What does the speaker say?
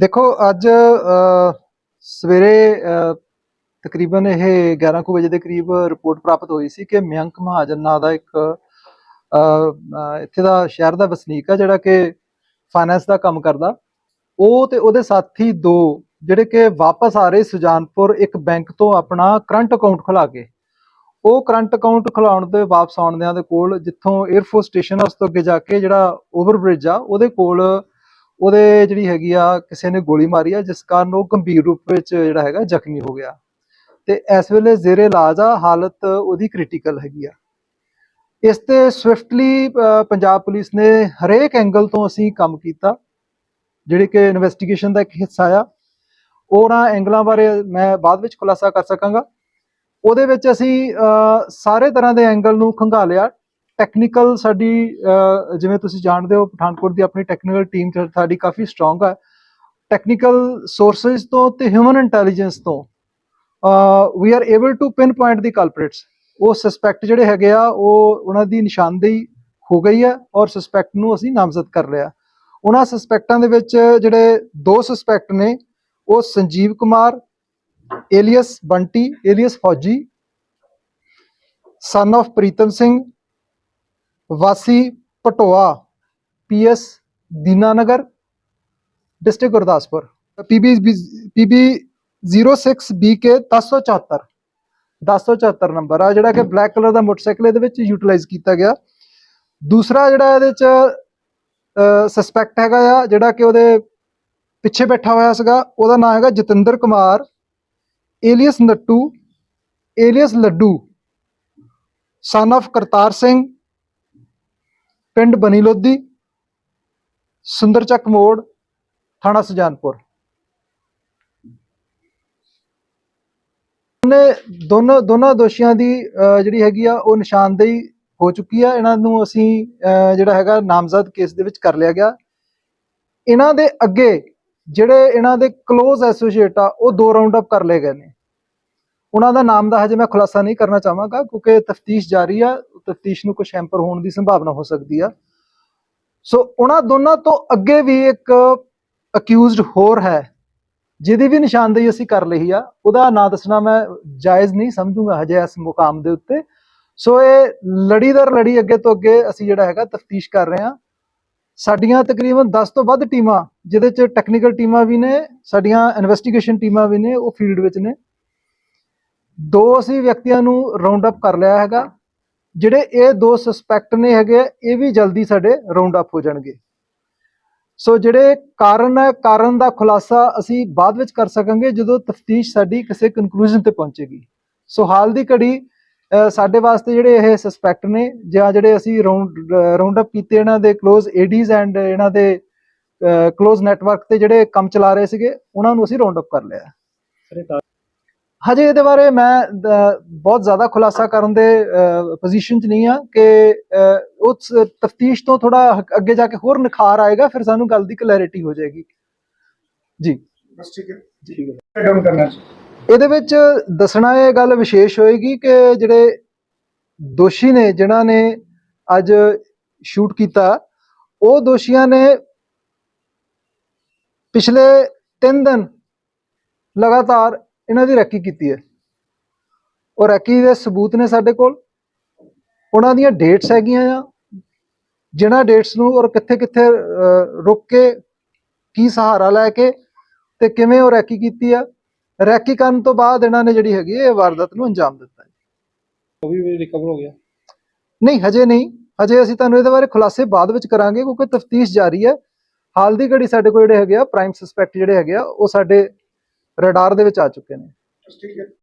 ਦੇਖੋ, ਅੱਜ ਸਵੇਰੇ ਤਕਰੀਬਨ ਇਹ 11 ਕੁ ਵਜੇ ਦੇ ਕਰੀਬ ਰਿਪੋਰਟ ਪ੍ਰਾਪਤ ਹੋਈ ਸੀ ਕਿ ਮਯੰਕ ਮਹਾਜਨ ਨਾਂ ਦਾ ਇੱਕ ਇੱਥੇ ਦਾ ਸ਼ਹਿਰ ਦਾ ਵਸਨੀਕ ਆ ਜਿਹੜਾ ਕਿ ਫਾਈਨੈਂਸ ਦਾ ਕੰਮ ਕਰਦਾ। ਉਹ ਤੇ ਉਹਦੇ ਸਾਥੀ ਦੋ, ਜਿਹੜੇ ਕਿ ਵਾਪਸ ਆ ਰਹੇ ਸੁਜਾਨਪੁਰ ਇੱਕ ਬੈਂਕ ਤੋਂ ਆਪਣਾ ਕਰੰਟ ਅਕਾਊਂਟ ਖੁਲਾ ਕੇ। ਉਹ ਕਰੰਟ ਅਕਾਊਂਟ ਖੁਲਾਉਣ ਤੇ ਵਾਪਸ ਆਉਣਦਿਆਂ ਦੇ ਕੋਲ ਜਿੱਥੋਂ 에ਅਰਫੋਰਸ ਸਟੇਸ਼ਨ ਉਸ ਤੋਂ ਅੱਗੇ ਜਾ ਕੇ ਜਿਹੜਾ ਓਵਰਬ੍ਰਿਜ ਆ, ਉਹਦੇ ਕੋਲ ਉਹਦੇ ਜਿਹੜੀ ਹੈਗੀ ਆ, ਕਿਸੇ ਨੇ ਗੋਲੀ ਮਾਰੀ ਆ, ਜਿਸ ਕਾਰਨ ਉਹ ਗੰਭੀਰ ਰੂਪ ਵਿੱਚ ਜਿਹੜਾ ਹੈਗਾ ਜ਼ਖਮੀ ਹੋ ਗਿਆ। ਤੇ ਇਸ ਵੇਲੇ ਜ਼ੇਰੇ ਇਲਾਜ ਆ, ਹਾਲਤ ਉਹਦੀ ਕ੍ਰਿਟੀਕਲ ਹੈਗੀ ਆ। ਇਸ ਤੇ ਸਵਿਫਟਲੀ ਪੰਜਾਬ ਪੁਲਿਸ ਨੇ ਹਰੇਕ ਐਂਗਲ ਤੋਂ ਅਸੀਂ ਕੰਮ ਕੀਤਾ, ਜਿਹੜੀ ਕਿ ਇਨਵੈਸਟੀਗੇਸ਼ਨ ਦਾ ਇੱਕ ਹਿੱਸਾ ਆ। ਉਹਨਾਂ ਐਂਗਲਾਂ ਬਾਰੇ ਮੈਂ ਬਾਅਦ ਵਿੱਚ ਖੁਲਾਸਾ ਕਰ ਸਕਾਂਗਾ। ਉਹਦੇ ਵਿੱਚ ਅਸੀਂ ਸਾਰੇ ਤਰ੍ਹਾਂ ਦੇ ਐਂਗਲ ਨੂੰ ਖੰਗਾਲਿਆ। ਟੈਕਨੀਕਲ ਸਾਡੀ ਜਿਵੇਂ ਤੁਸੀਂ ਜਾਣਦੇ ਹੋ, ਪਠਾਨਕੋਟ ਦੀ ਆਪਣੀ ਟੈਕਨੀਕਲ ਟੀਮ ਸਾਡੀ ਕਾਫੀ ਸਟਰੋਂਗ ਹੈ ਟੈਕਨੀਕਲ ਸੋਰਸਸ ਤੋਂ ਤੇ ਹਿਊਮਨ ਇੰਟੈਲੀਜੈਂਸ ਤੋਂ we are able to pinpoint the culprits ਉਹ ਸਸਪੈਕਟ ਜਿਹੜੇ ਹੈਗੇ ਆ, ਉਹ ਉਹਨਾਂ ਦੀ ਨਿਸ਼ਾਨਦੇਹੀ ਹੋ ਗਈ ਹੈ ਔਰ ਸਸਪੈਕਟ ਨੂੰ ਅਸੀਂ ਨਾਮਜ਼ਦ ਕਰ ਲਿਆ। ਉਹਨਾਂ ਸਸਪੈਕਟਾਂ ਦੇ ਵਿੱਚ ਜਿਹੜੇ ਦੋ ਸਸਪੈਕਟ ਨੇ, ਉਹ Sanjeev Kumar, alias Bunty, alias Fauji son of Pritam Singh ਵਾਸੀ Patoa, PS Dinanagar, district Gurdaspur. PB PB 06BK 1074 1074 number ਆ, ਜਿਹੜਾ ਕਿ ਬਲੈਕ ਕਲਰ ਦਾ ਮੋਟਰਸਾਈਕਲ ਇਹਦੇ ਵਿੱਚ ਯੂਟਿਲਾਈਜ਼ ਕੀਤਾ ਗਿਆ। ਦੂਸਰਾ ਜਿਹੜਾ ਇਹਦੇ ਚ ਸਸਪੈਕਟ ਹੈਗਾ ਆ, ਜਿਹੜਾ ਕਿ ਉਹਦੇ ਪਿੱਛੇ ਬੈਠਾ ਹੋਇਆ ਸੀਗਾ, ਉਹਦਾ ਨਾਮ ਹੈਗਾ Jatinder Kumar, alias Nattu, alias Laddu son of Kartar Singh ਪਿੰਡ ਬਨੀ ਲੋਧੀ, ਸੁੰਦਰ ਚੱਕ ਮੋੜ, ਥਾਣਾ ਸੁਜਾਨਪੁਰ। ਨੇ ਦੋਨੋਂ, ਦੋਨਾਂ ਦੋਸ਼ੀਆਂ ਦੀ ਜਿਹੜੀ ਹੈਗੀ ਆ, ਉਹ ਨਿਸ਼ਾਨਦੇਹੀ ਹੋ ਚੁੱਕੀ ਆ। ਇਹਨਾਂ ਨੂੰ ਅਸੀਂ ਜਿਹੜਾ ਹੈਗਾ, ਨਾਮਜ਼ਦ ਕੇਸ ਦੇ ਵਿੱਚ ਕਰ ਲਿਆ ਗਿਆ। ਇਹਨਾਂ ਦੇ ਅੱਗੇ ਜਿਹੜੇ ਇਹਨਾਂ ਦੇ ক্লোਜ਼ ਐਸੋਸੀਏਟ ਆ, ਉਹ ਦੋ ਰਾਉਂਡ ਅਪ ਕਰ ਲਏ ਗਏ ਨੇ। ਉਹਨਾਂ ਦਾ ਨਾਮ ਦਾ ਹਜੇ ਮੈਂ ਖੁਲਾਸਾ ਨਹੀਂ ਕਰਨਾ ਚਾਹਾਂਗਾ, ਕਿਉਂਕਿ ਤਫਤੀਸ਼ ਜਾਰੀ ਆ। ਤਫਤੀਸ਼ ਨੂੰ ਕੁਝ ਹੈਂਪਰ ਹੋਣ ਦੀ ਸੰਭਾਵਨਾ ਹੋ ਸਕਦੀ ਆ। ਸੋ ਉਹਨਾਂ ਦੋਨਾਂ ਤੋਂ ਅੱਗੇ ਵੀ ਇੱਕ ਅਕਿਊਜ਼ਡ ਹੋਰ ਹੈ, ਜਿਹਦੀ ਵੀ ਨਿਸ਼ਾਨਦੇਹੀ ਅਸੀਂ ਕਰ ਲਈ ਆ। ਉਹਦਾ ਨਾਂ ਦੱਸਣਾ ਮੈਂ ਜਾਇਜ਼ ਨਹੀਂ, ਸਮਝੂਗਾ ਹਜੇ ਇਸ ਮੁਕਾਮ ਦੇ ਉੱਤੇ। ਸੋ ਇਹ ਲੜੀਦਾਰ ਲੜੀ ਅੱਗੇ ਤੋਂ ਅੱਗੇ ਅਸੀਂ ਜਿਹੜਾ ਹੈਗਾ ਤਫਤੀਸ਼ ਕਰ ਰਹੇ ਹਾਂ ਸਾਡੀਆਂ ਤਕਰੀਬਨ 10 ਤੋਂ ਵੱਧ ਟੀਮਾਂ, ਜਿਹਦੇ ਚ ਟੈਕਨੀਕਲ ਟੀਮਾਂ ਵੀ ਨੇ, ਸਾਡੀਆਂ ਇਨਵੈਸਟੀਗੇਸ਼ਨ ਟੀਮਾਂ ਵੀ ਨੇ, ਉਹ ਫੀਲਡ ਵਿੱਚ ਨੇ। ਦੋ ਅਸੀਂ ਵਿਅਕਤੀਆਂ ਨੂੰ ਰਾਉਂਡ ਅਪ ਕਰ ਲਿਆ ਹੈਗਾ। ਜਿਹੜੇ ਇਹ ਦੋ ਸਸਪੈਕਟ ਨੇ ਹੈਗੇ, ਇਹ ਵੀ ਜਲਦੀ ਸਾਡੇ ਰਾਉਂਡ ਅਪ ਹੋ ਜਾਣਗੇ। ਸੋ ਜਿਹੜੇ ਕਾਰਨ ਹੈ, ਕਾਰਨ ਦਾ ਖੁਲਾਸਾ ਅਸੀਂ ਬਾਅਦ ਵਿੱਚ ਕਰ ਸਕਾਂਗੇ ਜਦੋਂ ਤਫਤੀਸ਼ ਸਾਡੀ ਕਿਸੇ ਕਨਕਲੂਜਨ ਤੇ ਪਹੁੰਚੇਗੀ। ਸੋ ਹਾਲ ਦੀ ਘੜੀ ਸਾਡੇ ਵਾਸਤੇ ਜਿਹੜੇ ਇਹ ਸਸਪੈਕਟ ਨੇ, ਜਾਂ ਜਿਹੜੇ ਅਸੀਂ ਰਾਉਂਡ ਰਾਉਂਡ ਅਪ ਕੀਤੇ ਇਹਨਾਂ ਦੇ ক্লোਜ਼ ਏਡੀਜ਼ ਐਂਡ ਇਹਨਾਂ ਦੇ ਕਲੋਜ਼ ਨੈਟਵਰਕ ਤੇ ਜਿਹੜੇ ਕੰਮ ਚਲਾ ਰਹੇ ਸੀਗੇ, ਉਹਨਾਂ ਨੂੰ ਅਸੀਂ ਰਾਉਂਡ ਅਪ ਕਰ ਲਿਆ। ਹਜੇ ਇਹਦੇ ਬਾਰੇ ਮੈਂ ਬਹੁਤ ਜ਼ਿਆਦਾ ਖੁਲਾਸਾ ਕਰਨ ਦੇ ਪੋਜੀਸ਼ਨ 'ਚ ਨਹੀਂ ਆ ਕਿ ਉਸ ਤਫਤੀਸ਼ ਤੋਂ ਥੋੜਾ ਅੱਗੇ ਜਾ ਕੇ ਹੋਰ ਨਿਖਾਰ ਆਏਗਾ ਫਿਰ ਸਾਨੂੰ ਗੱਲ ਦੀ ਕਲੈਰਿਟੀ ਹੋ ਜਾਏਗੀ। ਜੀ। ਬਸ ਠੀਕ ਹੈ। ਠੀਕ ਹੈ ਡਾਊਨ ਕਰਨਾ ਜੀ। ਇਹਦੇ ਵਿੱਚ ਦੱਸਣਾ ਇਹ ਗੱਲ ਵਿਸ਼ੇਸ਼ ਹੋਏਗੀ ਕਿ ਜਿਹੜੇ ਦੋਸ਼ੀ ਨੇ ਜਿਨ੍ਹਾਂ ਨੇ ਅੱਜ ਸ਼ੂਟ ਕੀਤਾ ਉਹ ਦੋਸ਼ੀਆਂ ਨੇ ਪਿਛਲੇ 3 ਦਿਨ ਲਗਾਤਾਰ ਇਹਨਾਂ ਦੀ ਰੈਕੀ ਕੀਤੀ ਹੈ। ਉਹ ਰੈਕੀ ਦੇ ਸਬੂਤ ਨੇ ਸਾਡੇ ਕੋਲ। ਉਹਨਾਂ ਦੀਆਂ ਡੇਟਸ ਹੈਗੀਆਂ ਆ। ਜਿਨ੍ਹਾਂ ਡੇਟਸ ਨੂੰ ਔਰ ਕਿੱਥੇ ਕਿੱਥੇ ਰੁਕ ਕੇ ਕੀ ਸਹਾਰਾ ਲੈ ਕੇ ਤੇ ਕਿਵੇਂ ਉਹ ਰੈਕੀ ਕੀਤੀ ਆ। ਰੈਕੀ ਕਰਨ ਤੋਂ ਬਾਅਦ ਇਹਨਾਂ ਨੇ ਜਿਹੜੀ ਹੈਗੀ ਇਹ ਵਾਰਦਾਤ ਨੂੰ ਅੰਜਾਮ ਦਿੱਤਾ ਹੈ ਉਹ ਵੀ ਰਿਕਵਰ ਹੋ ਗਿਆ? ਨਹੀਂ ਹਜੇ ਨਹੀਂ। ਹਜੇ ਅਸੀਂ ਤੁਹਾਨੂੰ ਇਹਦੇ ਬਾਰੇ ਖੁਲਾਸੇ ਬਾਅਦ ਵਿੱਚ ਕਰਾਂਗੇ ਕਿਉਂਕਿ ਤਫਤੀਸ਼ ਜਾਰੀ ਹੈ। ਹਾਲ ਦੀ ਘੜੀ ਸਾਡੇ ਕੋਲ ਜਿਹੜੇ ਹੈਗੇ ਆ ਪ੍ਰਾਈਮ ਸਸਪੈਕਟ ਜਿਹੜੇ ਹੈਗੇ ਆ ਉਹ ਸਾਡੇ ਰਡਾਰ ਦੇ ਵਿੱਚ ਆ ਚੁੱਕੇ ਨੇ। ਠੀਕ ਹੈ।